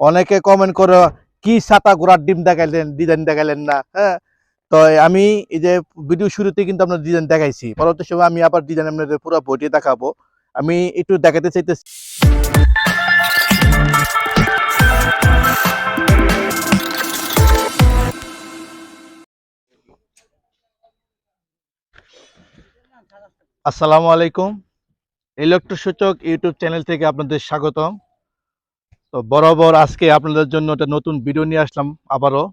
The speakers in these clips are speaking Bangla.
অনেকে কমেন্ট করে, কি ছাতা ঘোড়ার ডিম দেখাইলেন ডিজাইন দেখাইলেন না? হ্যাঁ? তো আমি এই যে ভিডিও শুরুতে কিন্তু আপনার ডিজাইন দেখাইছি। পরবর্তী সময় আমি আবার ডিজাইন আপনাদের পুরো বইটি দেখাবো। আমি একটু দেখাতে চাইতেছি। আসসালামু আলাইকুম। ইলেকট্রো সূচক ইউটিউব চ্যানেল থেকে আপনাদের স্বাগতম। তো বরাবর আজকে আপনাদের জন্য একটা নতুন ভিডিও নিয়ে আসলাম আবারও।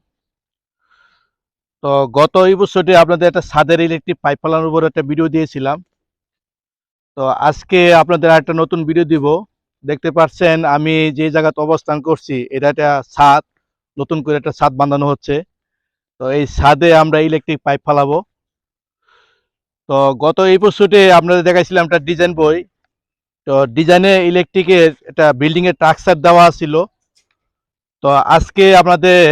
তো গত এই বছরটি আপনাদের একটা ছাদের ইলেকট্রিক পাইপ ফেলানোর উপর একটা ভিডিও দিয়েছিলাম। তো আজকে আপনাদের একটা নতুন ভিডিও দিব। দেখতে পাচ্ছেন আমি যে জায়গাতে অবস্থান করছি, এটা একটা ছাদ, নতুন করে একটা ছাদ বাঁধানো হচ্ছে। তো এই ছাদে আমরা ইলেকট্রিক পাইপ ফেলাবো। তো গত এপিসোডে আপনাদের দেখাইছিলাম একটা ডিজাইন বই। তো ডিজাইনে ইলেকট্রিকের একটা বিল্ডিং এর ট্রাকচার দেওয়া ছিল। তো আজকে আপনাদের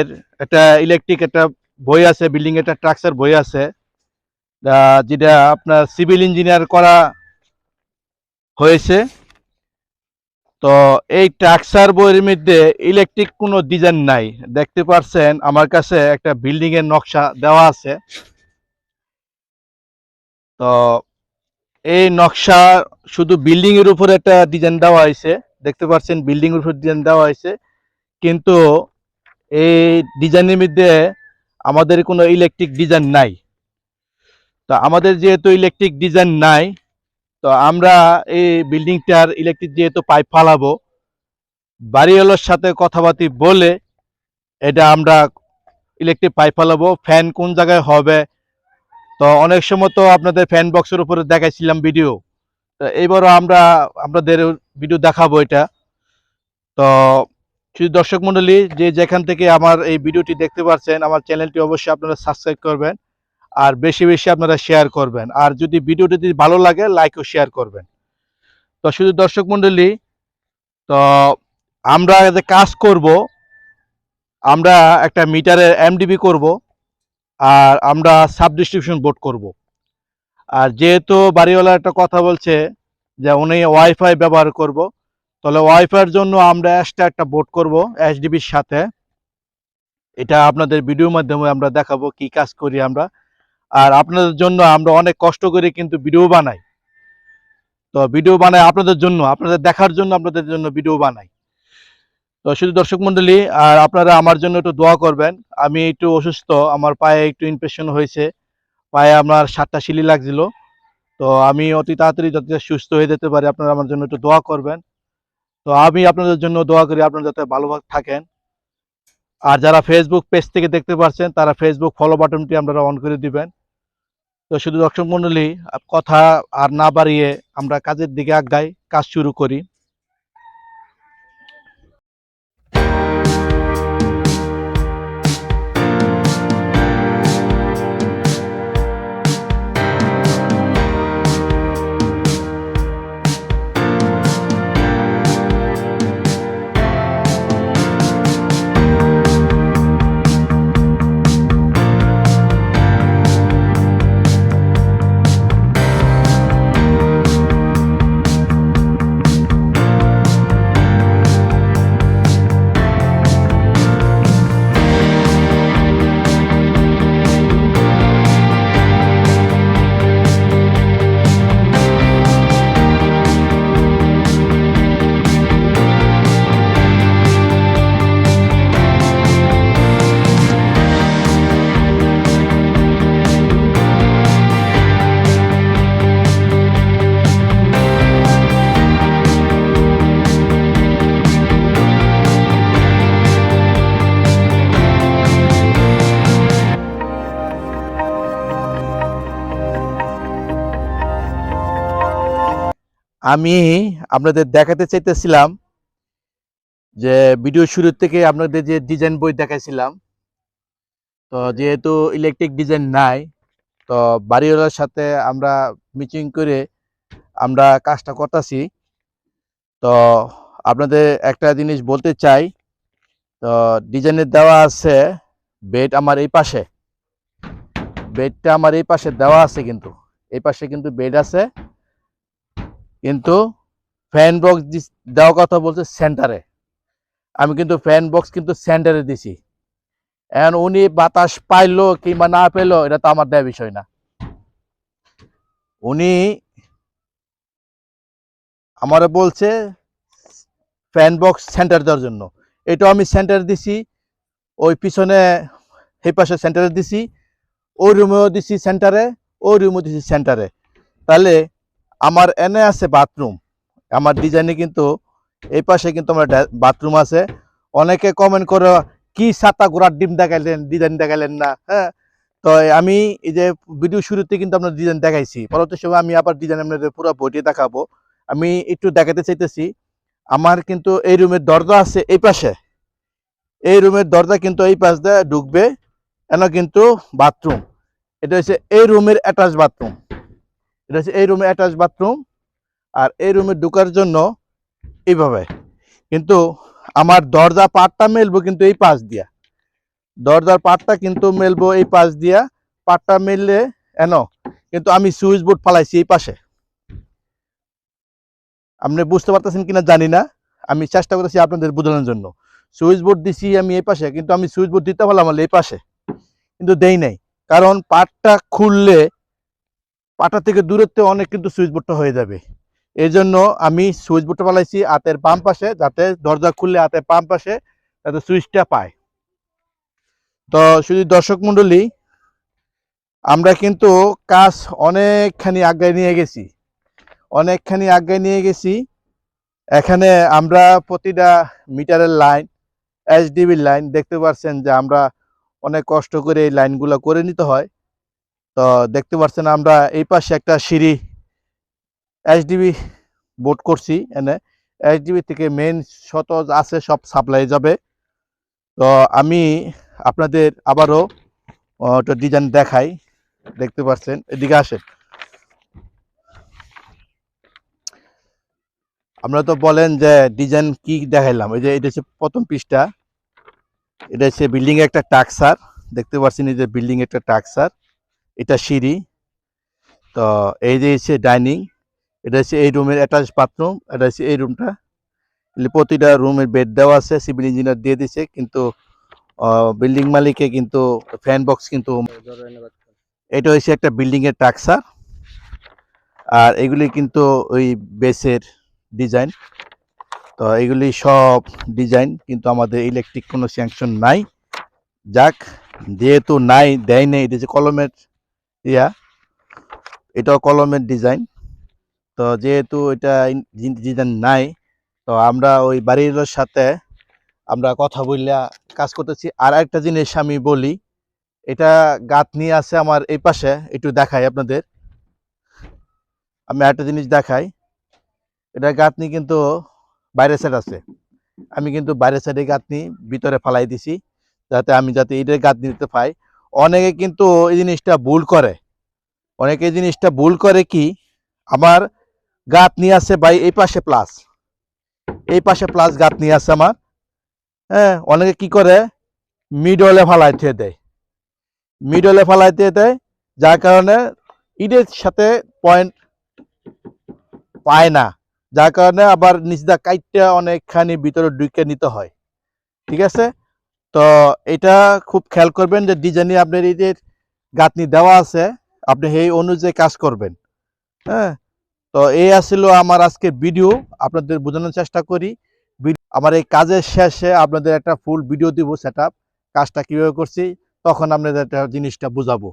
একটা ইলেকট্রিক একটা বই আছে বিল্ডিং একটা ট্রাকচার বই আছে যেটা আপনার সিভিল ইঞ্জিনিয়ার করা হয়েছে। তো এই ট্রাকচার বইয়ের মধ্যে ইলেকট্রিক কোনো ডিজাইন নাই। দেখতে পাচ্ছেন আমার কাছে একটা বিল্ডিং এর নকশা দেওয়া আছে। তো এই নকশা শুধু বিল্ডিং এর উপর একটা ডিজাইন দেওয়া হয়েছে। দেখতে পাচ্ছেন বিল্ডিং এর উপর ডিজাইন দেওয়া হয়েছে। কিন্তু এই ডিজাইনের মধ্যে আমাদের কোনো ইলেকট্রিক ডিজাইন নাই। তো আমাদের যেহেতু ইলেকট্রিক ডিজাইন নাই, তো আমরা এই বিল্ডিংটার ইলেকট্রিক যেহেতু পাইপ ফালাবো, বাড়িওয়ালার সাথে কথাবার্তি বলে এটা আমরা ইলেকট্রিক পাইপ ফালাবো। ফ্যান কোন জায়গায় হবে তো অনেক সময় তো আপনাদের ফ্যান বক্সের উপরে দেখাইছিলাম ভিডিও তো এইবারও আমরা, আপনাদের ভিডিও দেখাবো এটা। তো শুধু দর্শক মণ্ডলী যে যেখান থেকে আমার এই ভিডিওটি দেখতে পাচ্ছেন আমার চ্যানেলটি অবশ্যই আপনারা সাবস্ক্রাইব করবেন আর বেশি বেশি আপনারা শেয়ার করবেন। আর যদি ভিডিওটি যদি ভালো লাগে লাইক ও শেয়ার করবেন। তো শুধু দর্শক মণ্ডলী তো আমরা যে কাজ করব, আমরা একটা মিটারের এমডিবি করব। আর আমরা সাব ডিস্ট্রিবিউশন বোর্ড করব। আর যেহেতু বাড়িওয়ালা একটা কথা বলছে যে উনি ওয়াইফাই ব্যবহার করব, তাহলে ওয়াইফাইয়ের জন্য আমরা এক্সট্রা একটা বোর্ড করব এইচডিবির সাথে। এটা আপনাদের ভিডিওর মাধ্যমে আমরা দেখাবো কি কাজ করি আমরা। আর আপনাদের জন্য আমরা অনেক কষ্ট করে কিন্তু ভিডিও বানাই। তো ভিডিও বানাই আপনাদের জন্য, আপনাদের দেখার জন্য আপনাদের জন্য ভিডিও বানাই। তো শুধু দর্শক মন্ডলী, আর আপনারা আমার জন্য একটু দোয়া করবেন। আমি একটু অসুস্থ, আমার পায়ে একটু ইনফেকশন হয়েছে। পায়ে আমার সাতটা সিলি লাগছিল। তো আমি অতি তাড়াতাড়ি যাতে সুস্থ হয়ে যেতে পারি, আপনারা আমার জন্য একটু দোয়া করবেন। তো আমি আপনাদের জন্য দোয়া করি, আপনারা যাতে ভালোভাবে থাকেন। আর যারা ফেসবুক পেজ থেকে দেখতে পাচ্ছেন তারা ফেসবুক ফলো বাটনটি আপনারা অন করে দিবেন। তো শুধু দর্শক মন্ডলী, কথা আর না বাড়িয়ে আমরা কাজের দিকে আগাই, কাজ শুরু করি। আমি আপনাদের দেখাতে চাইতেছিলাম যে ভিডিও শুরুর থেকে আপনাদের যে ডিজাইন বই দেখাইছিলাম, তো যেহেতু ইলেকট্রিক ডিজাইন নাই, তো বাড়িওয়ালার সাথে আমরা মিটিং করে আমরা কাজটা করতেছি। তো আপনাদের একটা জিনিস বলতে চাই, তো ডিজাইনের দেওয়া আছে বেড আমার এই পাশে। বেডটা আমার এই পাশে দেওয়া আছে কিন্তু, এই পাশে কিন্তু বেড আছে। কিন্তু ফ্যান বক্স দেওয়ার কথা বলছে সেন্টারে আমি কিন্তু ফ্যান বক্স কিন্তু সেন্টারে দিছি। এখন উনি বাতাস পাইলো কিংবা না পেল, এটা তো আমার দেয় বিষয় না। উনি আমারে বলছে ফ্যান বক্স সেন্টার দেওয়ার জন্য। এটাও আমি সেন্টার দিছি, ওই পিছনে সেই পাশে সেন্টারে দিছি, ওই রুমেও দিছি সেন্টারে ওই রুমেও দিছি সেন্টারে তাহলে আমার এনে আছে বাথরুম আমার ডিজাইনে কিন্তু এই পাশে কিন্তু আমার বাথরুম আছে। অনেকে কমেন্ট করে, কি ছাতা গোড়ার ডিম দেখাইলেন ডিজাইন দেখাইলেন না? হ্যাঁ? তো আমি এই যে ভিডিও শুরুতে কিন্তু আপনার ডিজাইন দেখাইছি। পরবর্তী সময় আমি আবার ডিজাইন আপনাদের পুরো বইটি দেখাবো। আমি একটু দেখাতে চাইতেছি, আমার কিন্তু এই রুমের দরজা আছে এই পাশে। এই রুমের দরজা কিন্তু এই পাশ দিয়ে ঢুকবে। এন কিন্তু বাথরুম এটা হচ্ছে এই রুমের অ্যাটাচ বাথরুম এটা হচ্ছে এই রুমে অ্যাটাচ বাথরুম আর এই রুমে ঢুকার জন্য এইভাবে। কিন্তু আমার দরজা পাটটা মেলবো কিন্তু এই পাশ দিয়া। দরজার পাটটা কিন্তু মেলবো এই পাশ দিয়া। পাটটা মেললে, এন, কিন্তু আমি সুইচ বোর্ড ফালাইছি এই পাশে। আপনি বুঝতে পারতেছেন কিনা জানি না। আমি চেষ্টা করতেছি আপনাদের বোঝানোর জন্য। সুইচ বোর্ড দিছি আমি এই পাশে, কিন্তু আমি সুইচ বোর্ড দিতে পারলাম এই পাশে। কিন্তু দেই নাই। কারণ পাটটা খুললে পাটা থেকে দূরত্বে অনেক কিন্তু সুইচ বোর্ডটা হয়ে যাবে। এই জন্য আমি সুইচ বোর্ডটা পালাইছি হাতের বাম পাশে, যাতে দরজা খুললে হাতের বাম পাশে যাতে সুইচটা পায়। তো শুধু দর্শক মণ্ডলী, আমরা কিন্তু কাজ অনেকখানি আগায় নিয়ে গেছি। অনেকখানি আগায় নিয়ে গেছি। এখানে আমরা প্রতিটা মিটারের লাইন এইচডিবির লাইন দেখতে পাচ্ছেন যে আমরা অনেক কষ্ট করে এই লাইনগুলো করে নিতে হয়। তো দেখতে পাচ্ছেন আমরা এই পাশে একটা সিঁড়ি এইচডিবি বোট করছি এনে। এইচডিবি থেকে মেন শত আছে, সব সাপ্লাই যাবে। তো আমি আপনাদের আবারও একটা ডিজাইন দেখাই। দেখতে পাচ্ছেন এদিকে আসেন। আমরা তো বলেন যে ডিজাইন কি দেখাইলাম, এই যে এটা হচ্ছে প্রথম পৃষ্ঠা। এটা হচ্ছে বিল্ডিং একটা টাকসার দেখতে পাচ্ছেন এই যে বিল্ডিং একটা টাকসার এটা সিঁড়ি। তো এই যে হচ্ছে ডাইনিং, এটা হচ্ছে এই রুমের অ্যাটাচ বাথরুম, এটা হচ্ছে এই রুমটা। প্রতিটা রুমের বেড দেওয়া আছে, সিভিল ইঞ্জিনিয়ার দিয়ে দিছে, কিন্তু বিল্ডিং মালিকে কিন্তু ফ্যান বক্স কিন্তু এটা হচ্ছে একটা বিল্ডিং এর টাকসার আর এগুলি কিন্তু ওই বেসের ডিজাইন। তো এগুলি সব ডিজাইন, কিন্তু আমাদের ইলেকট্রিক কোনো স্যাংশন নাই। যাক, যেহেতু নাই, দেয় নেই এটা হচ্ছে কলমের ইয়া এটাও কলমের ডিজাইন তো যেহেতু এটা ডিজাইন নাই, তো আমরা ওই বাড়ির সাথে আমরা কথা বললে কাজ করতেছি। আর একটা জিনিস আমি বলি, এটা গাঁথনি আছে আমার এই পাশে, একটু দেখাই আপনাদের। আমি একটা জিনিস দেখাই, এটা গাঁথনি কিন্তু বাইরের সাইড আছে। আমি কিন্তু বাইরের সাইডে গাঁথনি ভিতরে ফালাই দিছি, যাতে আমি যাতে এটার গাঁথনি দিতে পাই। অনেকে কিন্তু এই জিনিসটা ভুল করে। অনেকে এই জিনিসটা ভুল করে কি? আমার গাত নিয়ে আছে বাই এই পাশে প্লাস এই পাশে প্লাস গাত নিয়ে আছে আমার। হ্যাঁ অনেকে কি করে? মিডলে ফালাইতে দেয়। মিডলে ফালাইতে দেয়, যার কারণে ইটের সাথে পয়েন্ট পায় না। যার কারণে আবার নিচদা কাইটটা অনেকখানি ভিতরে ঢুকে নিতে হয়। ঠিক আছে? তো এটা খুব খেয়াল করবেন যে ডিজাইনে আপনার এই যে গাঁথনি দেওয়া আছে, আপনি সেই অনুযায়ী কাজ করবেন। হ্যাঁ? তো এই আসছিল আমার আজকের ভিডিও। আপনাদের বোঝানোর চেষ্টা করি। আমার এই কাজের শেষে আপনাদের একটা ফুল ভিডিও দিব সেট কাজটা কীভাবে করছি, তখন আপনাদের জিনিসটা বুঝাবো।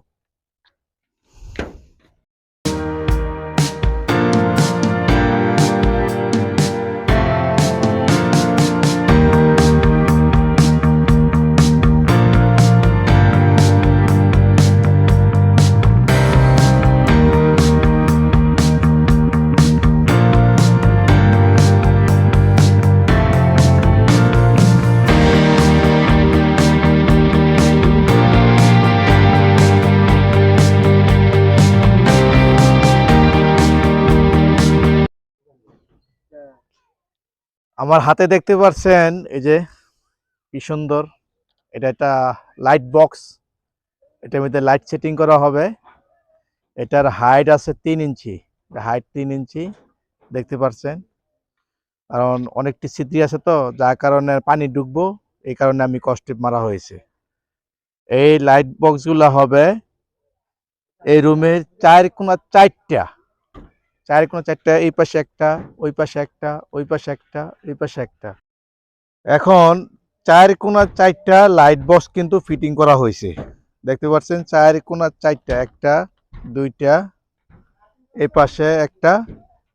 আমার হাতে দেখতে পাচ্ছেন এই যে কি সুন্দর। এটা একটা লাইট বক্স এটার মধ্যে লাইট সেটিং করা হবে। এটার হাইট আছে তিন ইঞ্চি। হাইট তিন ইঞ্চি, দেখতে পাচ্ছেন। কারণ অনেকটি ছিদ্রি আছে তো, যার কারণে পানি ঢুকবো এই কারণে আমি কস্টিপ মারা হয়েছে। এই লাইট বক্সগুলো হবে এই রুমের চার কোনা চারটা। চার কোনা চারটা, এই পাশে একটা, ওই পাশে একটা, ওই পাশে একটা, এই পাশে একটা। এখন চার কোনা চারটা লাইট বক্স কিন্তু ফিটিং করা হয়েছে। দেখতে পাচ্ছেন, চার কোনা চারটা, একটা, দুইটা, এই পাশে একটা,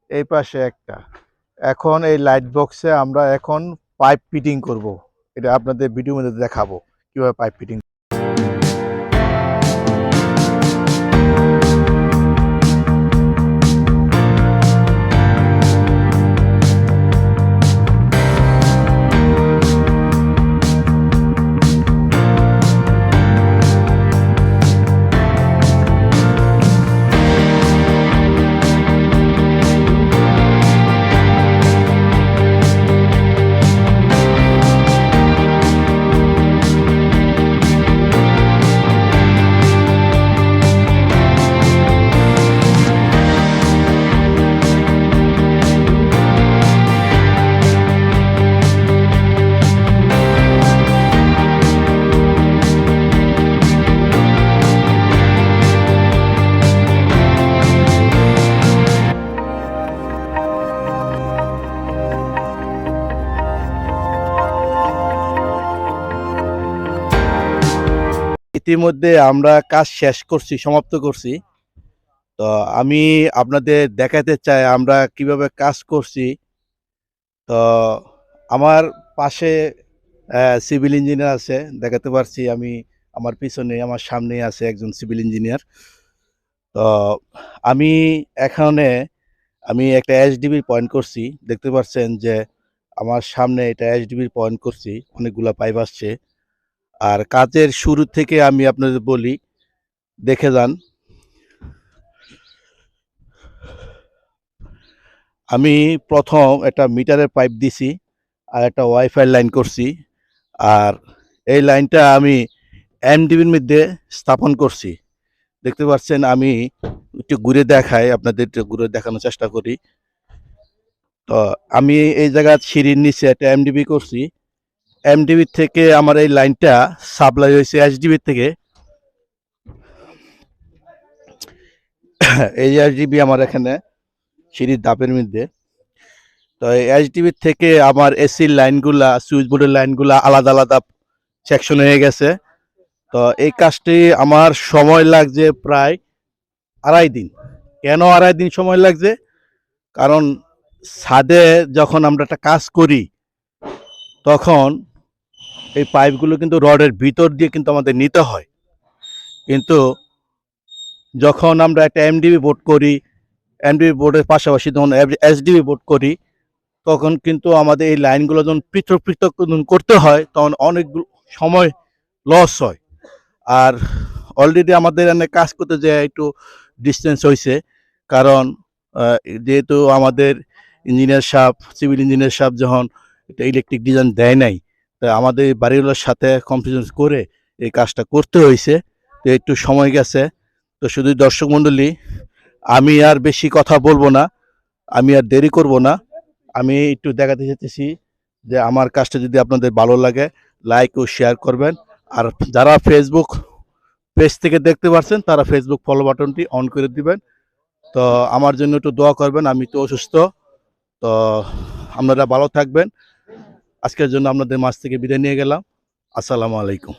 এই পাশে একটা। এখন এই লাইট বক্সে আমরা এখন পাইপ ফিটিং করব। এটা আপনাদের ভিডিও মধ্যে দেখাবো, কীভাবে পাইপ ফিটিং ইতিমধ্যে আমরা কাজ শেষ করছি, সমাপ্ত করছি। তো আমি আপনাদের দেখাতে চাই আমরা কীভাবে কাজ করছি। তো আমার পাশে সিভিল ইঞ্জিনিয়ার আছে, দেখাতে পারছি আমি আমার পিছনে, আমার সামনে আছে একজন সিভিল ইঞ্জিনিয়ার। তো আমি এখানে, আমি একটা এইচডিবির পয়েন্ট করছি, দেখতে পাচ্ছেন যে আমার সামনে এটা এইচডিবির পয়েন্ট করছি, অনেকগুলা পাইপ আসছে। আর কাজের শুরু থেকে আমি আপনাদের বলি, দেখে যান। আমি প্রথম একটা মিটারের পাইপ দিছি আর একটা ওয়াইফাই লাইন করছি আর এই লাইনটা আমি এমডিবির মধ্যে স্থাপন করছি। দেখতে পাচ্ছেন, আমি একটু ঘুরে দেখাই, আপনাদের একটু ঘুরে দেখানোর চেষ্টা করি। তো আমি এই জায়গা সিঁড়ির নিচে একটা এমডিবি করছি। এমডিবি থেকে আমার এই লাইনটা সাপ্লাই হয়েছে এইচডিবি থেকে। এই এইচডিবি আমার এখানে, সিঁড়ির ধাপের মধ্যে। তো এই এইচডিবি থেকে আমার এসির লাইনগুলা সুইচ বোর্ডের লাইনগুলা আলাদা আলাদা সেকশন হয়ে গেছে। তো এই কাজটি আমার সময় লাগছে প্রায় আড়াই দিন। কেন আড়াই দিন সময় লাগছে? কারণ ছাদে যখন আমরা একটা কাজ করি, তখন এই পাইপগুলো কিন্তু রডের ভিতর দিয়ে কিন্তু আমাদের নিতে হয়। কিন্তু যখন আমরা একটা এমডিবি বোর্ড করি এমডিবি বোর্ডের পাশাপাশি যখন এসডিবি বোর্ড করি, তখন কিন্তু আমাদের এই লাইনগুলো যখন পৃথক পৃথক করতে হয়, তখন অনেক সময় লস হয়। আর অলরেডি আমাদের এখানে কাজ করতে যে একটু ডিস্টেন্স হয়েছে কারণ যেহেতু আমাদের ইঞ্জিনিয়ার সাহেব সিভিল ইঞ্জিনিয়ার সাহেব যখন এটা ইলেকট্রিক ডিজাইন দেয় নাই আমাদের বাড়িগুলোর সাথে কম্পিটিশন করে এই কাজটা করতে হয়েছে। তো একটু সময় গেছে। তো শুধু দর্শক মণ্ডলী, আমি আর বেশি কথা বলব না। আমি আর দেরি করব না। আমি একটু দেখাতে চাইতেছি যে আমার কাজটা যদি আপনাদের ভালো লাগে লাইক ও শেয়ার করবেন। আর যারা ফেসবুক পেজ থেকে দেখতে পাচ্ছেন তারা ফেসবুক ফলো বাটনটি অন করে দিবেন। তো আমার জন্য একটু দোয়া করবেন, আমি তো অসুস্থ। তো আপনারা ভালো থাকবেন। আজকের জন্য আপনাদের মাছ থেকে বিদায় নিয়ে গেলাম। আসসালামু আলাইকুম।